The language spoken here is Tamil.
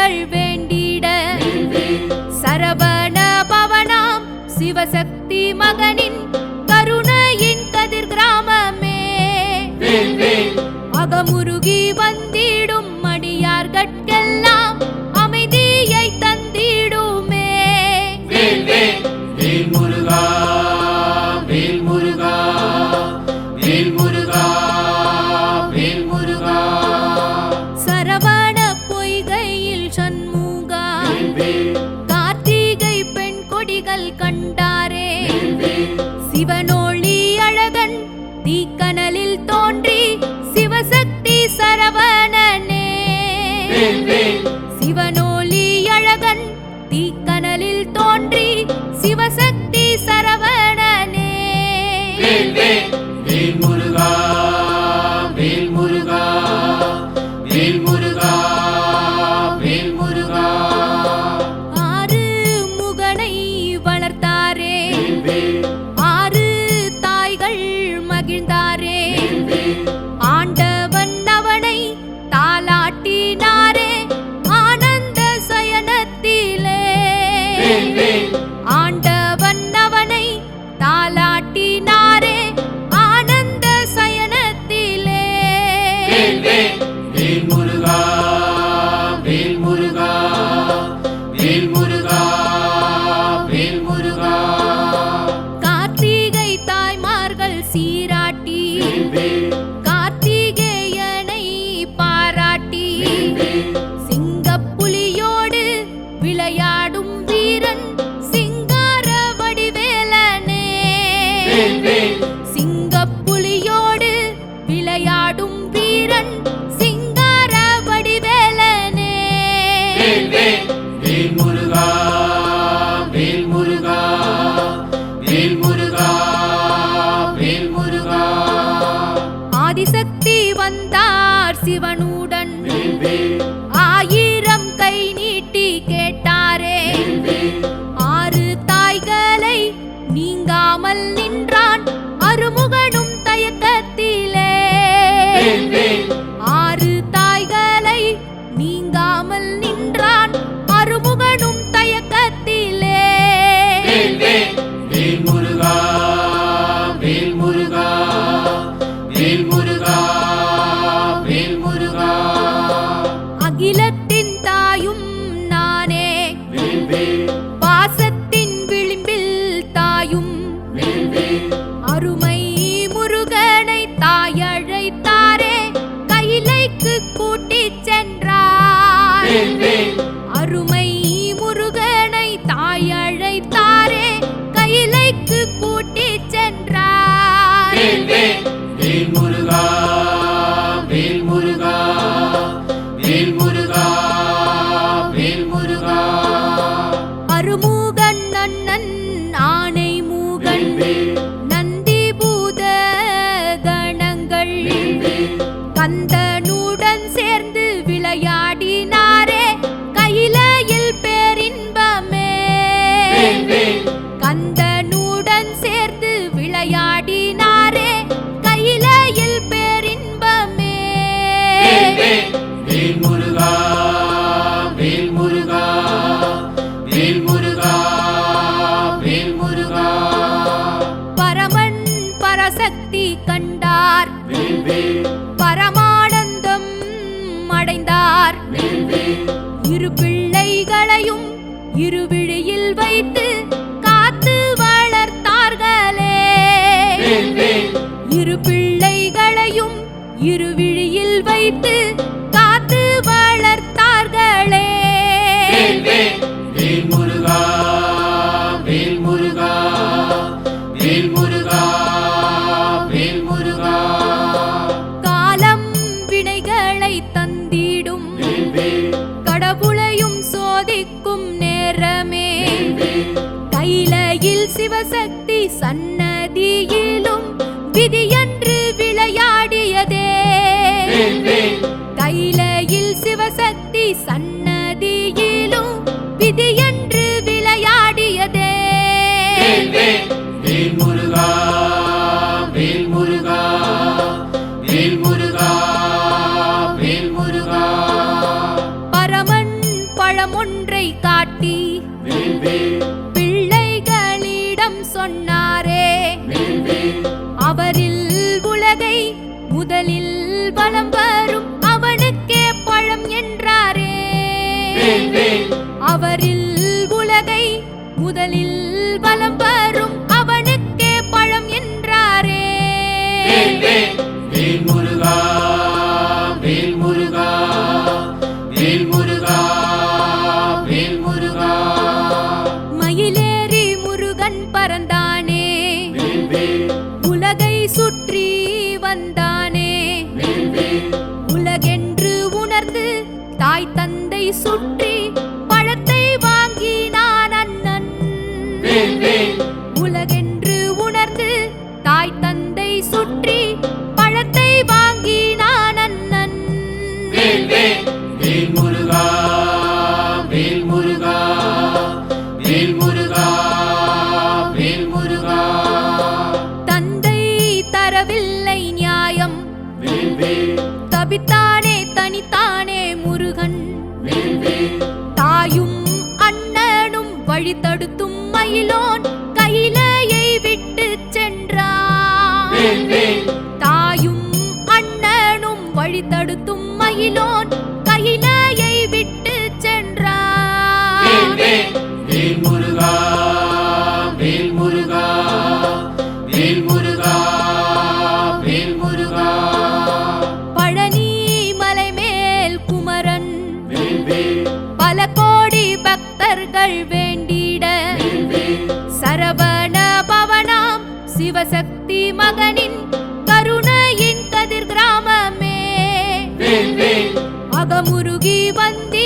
மகள் வேண்டிட. சரவண பவனாம் சிவசக்தி மகனின் கருணையின் கதிர் கிராமமே. அகமுருகி வந்திடும் மடியார்கட்கெல்லாம் அமைதியை தந்திடுமே. சிவனோழி அழகன் தீக்கனலில் தோன்றி சிவசக்தி சரவணனே. சிவனோலி அழகன் தீக்கனலில் தோன்றி சிவசக்தி சரவணனே. mil சிவனுடன் வேல் முருகா வேல் முருகா வேல் முருகா வேல் முருகா அருமூகன் அண்ணன் ஆனை மூகன் நந்தி பூத கணங்கள் கந்தனுடன் சேர்ந்து பரமானந்தம் அடைந்தார். இரு பிள்ளைகளையும் இருவிழியில் வைத்து சிவசக்தி சன்னதியிலும் விதியன்று விளையாடியதே. கைலையில் சிவசக்தி சன்னதியிலும் விதியன்று விளையாடியதே. அவரில் உலகை முதலில் வலம் வரும் அவனுக்கே பழம் என்றாரே. வேல் வேல் வேல் முருகா வேல் முருகா வேல் முருகா வேல் முருகா. மயிலேறி முருகன் பறந்தானே. உலகை சுற்றி வந்தானே. உலகென்று உணர்ந்து தாய் தந்தை சுற்றி உலகென்று உணர்ந்து தாய் தந்தை சுற்றி பழத்தை வாங்கினான் அண்ணன். வேல் வேல் வேல் முருகா வேல் முருகா வேல் முருகா வேல் முருகா. தந்தை தரவில்லை நியாயம். தபித்தானே தனித்தானே முருகன். தாயும் அண்ணனும் வழி தடுத்தும் மயிலோன் கையிலையை விட்டு சென்றான். தாயும் அண்ணனும் வழி தடுத்தும் மயிலோன் கையிலையை விட்டு சென்றான். வேல் முருகா வேல் முருகா வேல் முருகா வேல் முருகா. பழனி மலை மேல் குமரன். வேல் வேல் பல கோடி பக்தர்கள் வேண்டிட சிவசக்தி மகனின் கருணையின் கதிர் கிராமமே. அகமுருகி மடியார்கட்க